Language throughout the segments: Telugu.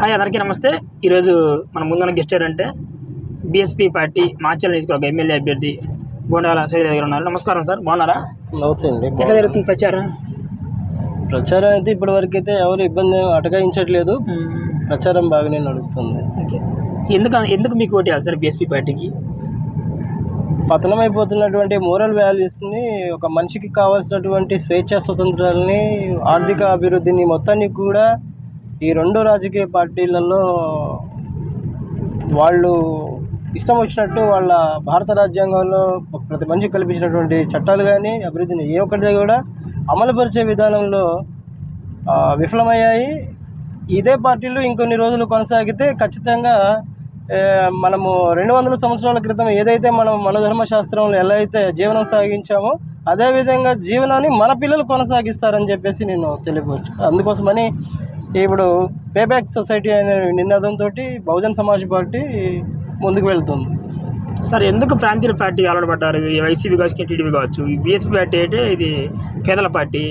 హాయ్ అందరికీ నమస్తే. ఈరోజు మన ముందున్న గెస్ట్ ఎవరంటే బీఎస్పీ పార్టీ మాచల్ నియోజకవర్గ ఎమ్మెల్యే అభ్యర్థి గోండాల సైడ్ దగ్గర ఉన్నారు. నమస్కారం సార్. బాగున్నారా? నమస్తే అండి. ఎట్లా జరుగుతుంది ప్రచారం? ప్రచారం అయితే ఇప్పటి వరకు అయితే ఎవరు ఇబ్బంది అటకాయించట్లేదు. ప్రచారం బాగానే నడుస్తుంది. ఓకే. ఎందుకు ఎందుకు మీకు ఓటు వేయాలి సార్ బీఎస్పీ పార్టీకి? పతనమైపోతున్నటువంటి మోరల్ వాల్యూస్ని ఒక మనిషికి కావాల్సినటువంటి స్వేచ్ఛ స్వతంత్రాలని ఆర్థిక అభివృద్ధిని మొత్తాన్ని కూడా ఈ రెండు రాజకీయ పార్టీలలో వాళ్ళు ఇష్టం వచ్చినట్టు వాళ్ళ భారత రాజ్యాంగంలో ప్రతి మనిషికి కల్పించినటువంటి చట్టాలు కానీ అభివృద్ధిని ఏ ఒక్కటి కూడా అమలుపరిచే విధానంలో విఫలమయ్యాయి. ఇదే పార్టీలు ఇంకొన్ని రోజులు కొనసాగితే ఖచ్చితంగా మనము రెండు వందల సంవత్సరాల క్రితం ఏదైతే మనం మనధర్మ శాస్త్రంలో ఎలా అయితే జీవనం సాగించామో అదేవిధంగా జీవనాన్ని మన పిల్లలు కొనసాగిస్తారని చెప్పేసి నేను తెలియవచ్చు అందుకోసమని ఇప్పుడు పేబ్యాక్ సొసైటీ అనే నినాదంతో బహుజన్ సమాజ్ పార్టీ ముందుకు వెళ్తుంది. సార్ ఎందుకు ప్రాంతీయ పార్టీ అలవాటుపడ్డారు ఈ వైసీపీ కావచ్చు టీడీపీ కావచ్చు. ఈ బీఎస్పీ పార్టీ అయితే ఇది పేదల పార్టీ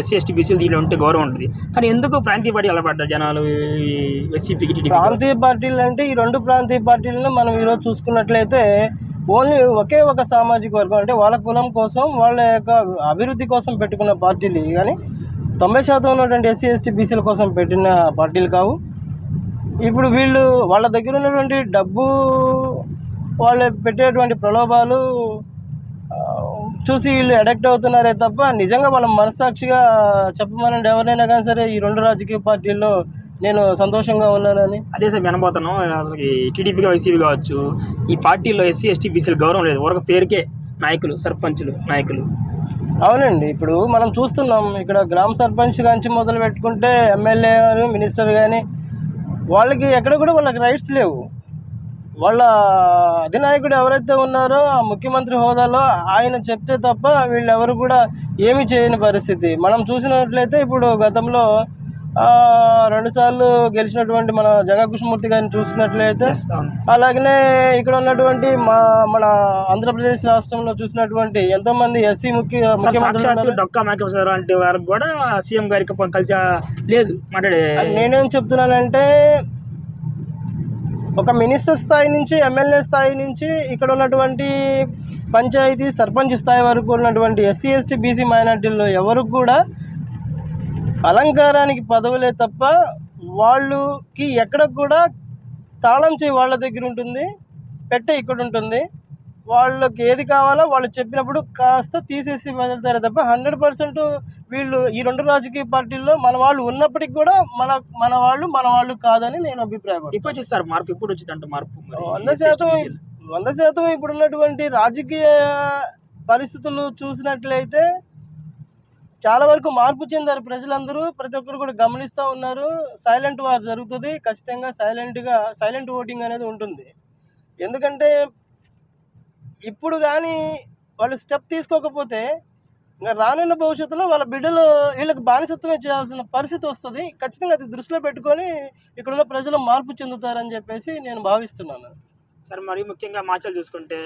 ఎస్సీ ఎస్టీ బీసీలు దీనిలో ఉంటే గౌరవం ఉంటుంది. కానీ ఎందుకు ప్రాంతీయ పార్టీ అలవాటుపడ్డారు జనాలు ఈ వైసీపీకి టీడీపీ ప్రాంతీయ పార్టీలు అంటే ఈ రెండు ప్రాంతీయ పార్టీలను మనం ఈరోజు చూసుకున్నట్లయితే ఓన్లీ ఒకే ఒక సామాజిక వర్గం అంటే వాళ్ళ కులం కోసం వాళ్ళ యొక్క అభివృద్ధి కోసం పెట్టుకున్న పార్టీలు కానీ తొంభై శాతం ఉన్నటువంటి ఎస్సీ ఎస్టీ బీసీల కోసం పెట్టిన పార్టీలు కావు. ఇప్పుడు వీళ్ళు వాళ్ళ దగ్గర ఉన్నటువంటి డబ్బు వాళ్ళు పెట్టేటువంటి ప్రలోభాలు చూసి వీళ్ళు అడక్ట్ అవుతున్నారే తప్ప నిజంగా వాళ్ళ మనస్సాక్షిగా చెప్పమనండి ఎవరైనా కానీ సరే ఈ రెండు రాజకీయ పార్టీల్లో నేను సంతోషంగా ఉన్నానని. అదే సార్ వినబోతున్నాం. అసలు టీడీపీ వైసీపీ కావచ్చు ఈ పార్టీలో ఎస్సీ ఎస్టీ బీసీలు గౌరవం లేదు. ఒక పేరుకే. నాయకులు సర్పంచులు నాయకులు. అవునండి. ఇప్పుడు మనం చూస్తున్నాం ఇక్కడ గ్రామ సర్పంచ్ నుంచి మొదలు పెట్టుకుంటే ఎమ్మెల్యే గారు మినిస్టర్ కానీ వాళ్ళకి ఎక్కడ కూడా వాళ్ళకి రైట్స్ లేవు. వాళ్ళ అధినాయకుడు ఎవరైతే ఉన్నారో ఆ ముఖ్యమంత్రి హోదాలో ఆయన చెప్తే తప్ప వీళ్ళు ఎవరు కూడా ఏమి చేయని పరిస్థితి. మనం చూసినట్లయితే ఇప్పుడు గతంలో రెండుసార్లు గెలిచినటువంటి మన జగన్ కృష్ణమూర్తి గారిని చూసినట్లయితే అలాగనే ఇక్కడ ఉన్నటువంటి మా మన ఆంధ్రప్రదేశ్ రాష్ట్రంలో చూసినటువంటి ఎంతో మంది ఎస్సీ ముఖ్య. డొక్కా మాకేశ్వర లాంటి వారికి కూడా సీఎం గారికి కలిసి లేదు మాట్లాడే నేనేం చెప్తున్నానంటే ఒక మినిస్టర్ స్థాయి నుంచి ఎమ్మెల్యే స్థాయి నుంచి ఇక్కడ ఉన్నటువంటి పంచాయతీ సర్పంచ్ స్థాయి వరకు ఉన్నటువంటి ఎస్సీ ఎస్టీ బీసీ మైనార్టీల్లో ఎవరు కూడా అలంకారానికి పదవులే తప్ప వాళ్ళకి ఎక్కడ కూడా తాళం చేయి వాళ్ళ దగ్గర ఉంటుంది పెట్టె ఇక్కడ ఉంటుంది. వాళ్ళకి ఏది కావాలో వాళ్ళు చెప్పినప్పుడు కాస్త తీసేసి వదులుతారే తప్ప హండ్రెడ్ పర్సెంట్ వీళ్ళు ఈ రెండు రాజకీయ పార్టీల్లో మన వాళ్ళు ఉన్నప్పటికి కూడా మన మన వాళ్ళు మన వాళ్ళు కాదని నేను ఇప్పుడు వచ్చింది సార్ మార్పు ఇప్పుడు వచ్చింది అంట మార్పు మరి? వంద శాతం. వంద శాతం ఇప్పుడు ఉన్నటువంటి రాజకీయ పరిస్థితులు చూసినట్లయితే చాలా వరకు మార్పు చెందారు ప్రజలందరూ. ప్రతి ఒక్కరు కూడా గమనిస్తూ ఉన్నారు. సైలెంట్ వార్ జరుగుతుంది. ఖచ్చితంగా సైలెంట్గా సైలెంట్ ఓటింగ్ అనేది ఉంటుంది. ఎందుకంటే ఇప్పుడు కానీ వాళ్ళు స్టెప్ తీసుకోకపోతే ఇంకా రానున్న భవిష్యత్తులో వాళ్ళ బిడ్డలు వీళ్ళకి బానిసత్వమే చేయాల్సిన పరిస్థితి వస్తుంది. ఖచ్చితంగా అది దృష్టిలో పెట్టుకొని ఇక్కడున్న ప్రజలు మార్పు చెందుతారని చెప్పేసి నేను భావిస్తున్నాను. సార్ మరి ముఖ్యంగా మాచలు చూసుకుంటే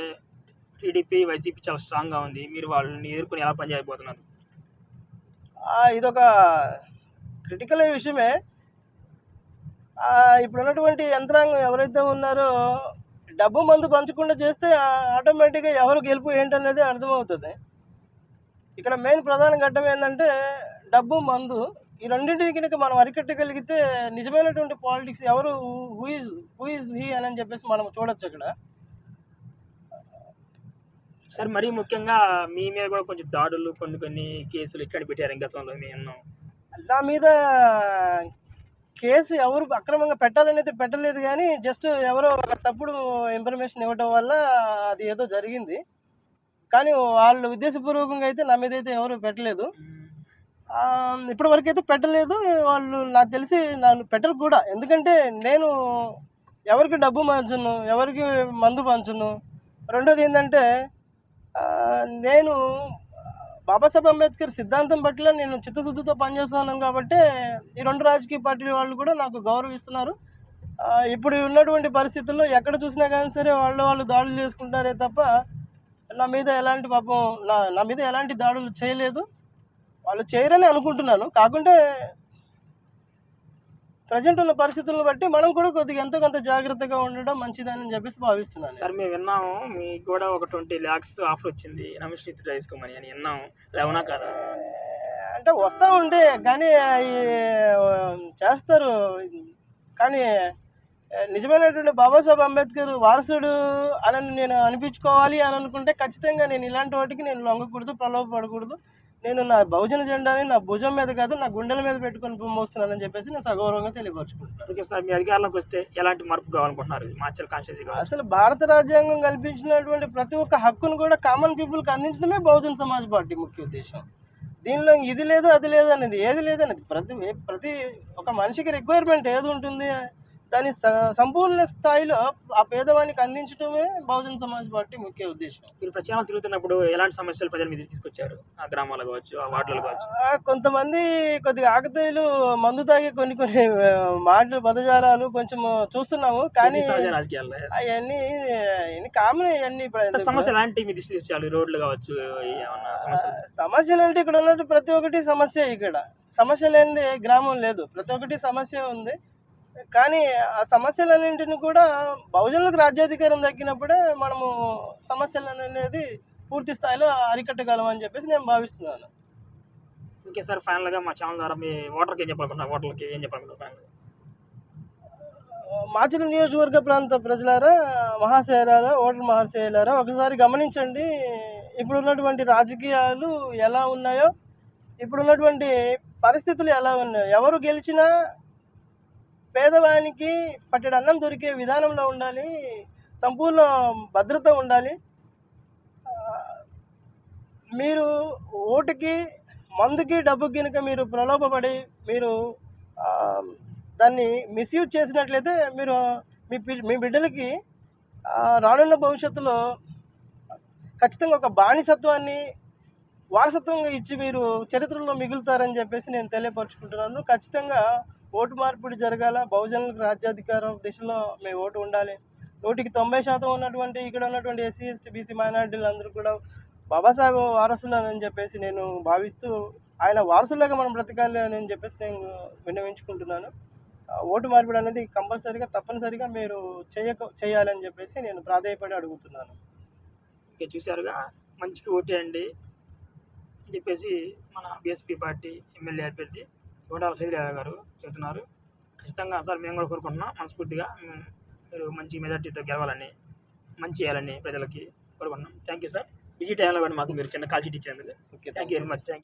టీడీపీ వైసీపీ చాలా స్ట్రాంగ్గా ఉంది. మీరు వాళ్ళని ఎదుర్కొని ఎలా పనిచేయబోతున్నారు? ఇదొక క్రిటికల్ విషయమే. ఇప్పుడు ఉన్నటువంటి యంత్రాంగం ఎవరైతే ఉన్నారో డబ్బు మందు పంచకుండా చేస్తే ఆటోమేటిక్గా ఎవరు గెలుపు ఏంటనేది అర్థమవుతుంది. ఇక్కడ మెయిన్ ప్రధాన ఘట్టం ఏంటంటే డబ్బు మందు ఈ రెండింటిని కనుక మనం అరికట్టగలిగితే నిజమైనటువంటి పాలిటిక్స్ ఎవరు who is who is he అని చెప్పేసి మనం చూడొచ్చు అక్కడ. సార్ మరీ ముఖ్యంగా మీ మీద కూడా కొంచెం దాడులు కొన్ని కొన్ని కేసులు ఇట్లా పెట్టారు గతంలో మేము విన్నాం. నా మీద కేసు ఎవరు అక్రమంగా పెట్టాలని అయితే పెట్టలేదు కానీ జస్ట్ ఎవరో ఒక తప్పుడు ఇన్ఫర్మేషన్ ఇవ్వడం వల్ల అది ఏదో జరిగింది. కానీ వాళ్ళు ఉద్దేశపూర్వకంగా అయితే నా మీద అయితే ఎవరు పెట్టలేదు. ఆ, ఇప్పటి వరకు అయితే పెట్టలేదు. వాళ్ళు నాకు తెలిసి నన్ను పెట్టరు కూడా. ఎందుకంటే నేను ఎవరికి డబ్బు పంచును ఎవరికి మందు పంచును? రెండోది ఏంటంటే నేను బాబాసాహెబ్ అంబేద్కర్ సిద్ధాంతం పట్ల నేను చిత్తశుద్ధితో పనిచేస్తున్నాను కాబట్టి ఈ రెండు రాజకీయ పార్టీల వాళ్ళు కూడా నాకు గౌరవిస్తున్నారు. ఇప్పుడు ఉన్నటువంటి పరిస్థితుల్లో ఎక్కడ చూసినా కానీ సరే వాళ్ళు వాళ్ళు దాడులు చేసుకుంటారే తప్ప నా మీద ఎలాంటి పాపం నా నా మీద ఎలాంటి దాడులు చేయలేదు. వాళ్ళు చేయరని అనుకుంటున్నాను. కాకుంటే ప్రజెంట్ ఉన్న పరిస్థితులను బట్టి మనం కూడా కొద్దిగా ఎంతో కొంత జాగ్రత్తగా ఉండడం మంచిదని చెప్పేసి భావిస్తున్నాను. సార్ మేము విన్నాము. మీకు కూడా ఒక ట్వంటీ ల్యాక్స్ ఆఫర్ వచ్చింది. రమేష్ రీత్ చేసుకోమని అని విన్నాము. అవునా కదా? అంటే వస్తూ ఉంటే కానీ చేస్తారు. కానీ నిజమైనటువంటి బాబాసాహెబ్ అంబేద్కర్ వారసుడు అని నేను అనిపించుకోవాలి అని అనుకుంటే ఖచ్చితంగా నేను ఇలాంటి వాటికి నేను లొంగకూడదు ప్రలోభపడకూడదు. నేను నా బహుజన జెండాని నా భుజం మీద కాదు నా గుండెల మీద పెట్టుకొని మోస్తున్నానని చెప్పేసి నేను సగౌరవంగా తెలియపరుచుకుంటాను ఓకే సార్ మీ అధికారంలోకి వస్తే ఎలాంటి మార్పు కావాలనుకుంటున్నారు? మార్చల్ కాన్స్టిట్యూన్సీ అసలు భారత రాజ్యాంగం కల్పించినటువంటి ప్రతి ఒక్క హక్కును కూడా కామన్ పీపుల్కి అందించడమే బహుజన్ సమాజ్ పార్టీ ముఖ్య ఉద్దేశం. దీనిలో ఇది లేదు అది లేదు అనేది ఏది లేదు అనేది ప్రతి ప్రతి ఒక మనిషికి రిక్వైర్మెంట్ ఏది ఉంటుంది? దాని సంపూర్ణ స్థాయిలో ఆ పేదవానికి అందించడమే బహుజన్ సమాజ్ పార్టీ ముఖ్య ఉద్దేశం. మీరు ప్రచారం తిరుగుతున్నప్పుడు ఎలాంటి సమస్యలు ప్రజల మీద తీసుకొచ్చారు? ఆ గ్రామాలు కావచ్చు ఆ వార్డులు కావచ్చు? కొంతమంది కొద్దిగా ఆకతాయిలు మందు తాగి కొన్ని కొన్ని మాటలు పదజాలాలు కొంచెం చూస్తున్నాము కానీ yes. అవన్నీ కామన్ అవన్నీ అంటే సమస్యలు ఎలాంటి మీ దృష్టి తెచ్చారు రోడ్లు కావచ్చు సమస్యలు? అంటే ఇక్కడ ఉన్నట్టు ప్రతి ఒక్కటి సమస్య ఇక్కడ. సమస్య లేనిది గ్రామం లేదు. ప్రతి ఒక్కటి సమస్య ఉంది. కానీ ఆ సమస్యలన్నింటిని కూడా బహుజనులకు రాజ్యాధికారం దక్కినప్పుడే మనము సమస్యలు అనేది పూర్తి స్థాయిలో అరికట్టగలం అని చెప్పేసి నేను భావిస్తున్నాను. ఓకే సార్ ఫైనల్గా మా ఛానల్ ద్వారా మీ ఓటర్కి ఏం చెప్పాలనుకుంటున్నారు? ఓటర్లకి ఏం చెప్పాలనుకుంటున్నారు ఫైనల్ మాచల నియోజకవర్గ ప్రాంత ప్రజలారా మహాశయలారా ఓటర్ మహాశయలారా ఒకసారి గమనించండి ఇప్పుడున్నటువంటి రాజకీయాలు ఎలా ఉన్నాయో ఇప్పుడున్నటువంటి పరిస్థితులు ఎలా ఉన్నాయో. ఎవరు గెలిచినా పేదవానికి పట్టెడు అన్నం దొరికే విధానంలో ఉండాలి సంపూర్ణ భద్రత ఉండాలి. మీరు ఓటుకి మందుకి డబ్బు కనుక మీరు ప్రలోభపడి మీరు దాన్ని మిస్యూజ్ చేసినట్లయితే మీరు మీ మీ బిడ్డలకి రానున్న భవిష్యత్తులో ఖచ్చితంగా ఒక బానిసత్వాన్ని వారసత్వంగా ఇచ్చి మీరు చరిత్రలో మిగులుతారని చెప్పేసి నేను తెలియపరుచుకుంటున్నాను. ఖచ్చితంగా ఓటు మార్పిడి జరగాల బహుజనులకు రాజ్యాధికారం దిశలో మీ ఓటు ఉండాలి. నూటికి తొంభై శాతం ఉన్నటువంటి ఇక్కడ ఉన్నటువంటి ఎస్సీ ఎస్టీ బీసీ మైనార్టీలు అందరూ కూడా బాబాసాహెబ్ వారసులు అని చెప్పేసి నేను భావిస్తూ ఆయన వారసులాగా మనం బ్రతకాలి అని చెప్పేసి నేను విన్నవించుకుంటున్నాను. ఓటు మార్పిడి అనేది కంపల్సరీగా తప్పనిసరిగా మీరు చేయక చేయాలని చెప్పేసి నేను ప్రాధాయపడి అడుగుతున్నాను. ఓకే చూశారుగా? మంచికి ఓటేయండి అని చెప్పేసి మన బీఎస్పీ పార్టీ ఎమ్మెల్యే అభ్యర్థి కోటాల శ్రీదేవి గారు చెబుతున్నారు. ఖచ్చితంగా సార్ మేము కూడా కోరుకుంటున్నాం. మనస్ఫూర్తిగా మీరు మంచి మెజార్టీతో గెలవాలని మంచి చేయాలని ప్రజలకి కోరుకుంటున్నాం. థ్యాంక్ యూ సార్ విజీ టైంలో కూడా మాకు మీరు చిన్న కాల్ షీట్ ఇచ్చినందుకు. Okay thank you very much thank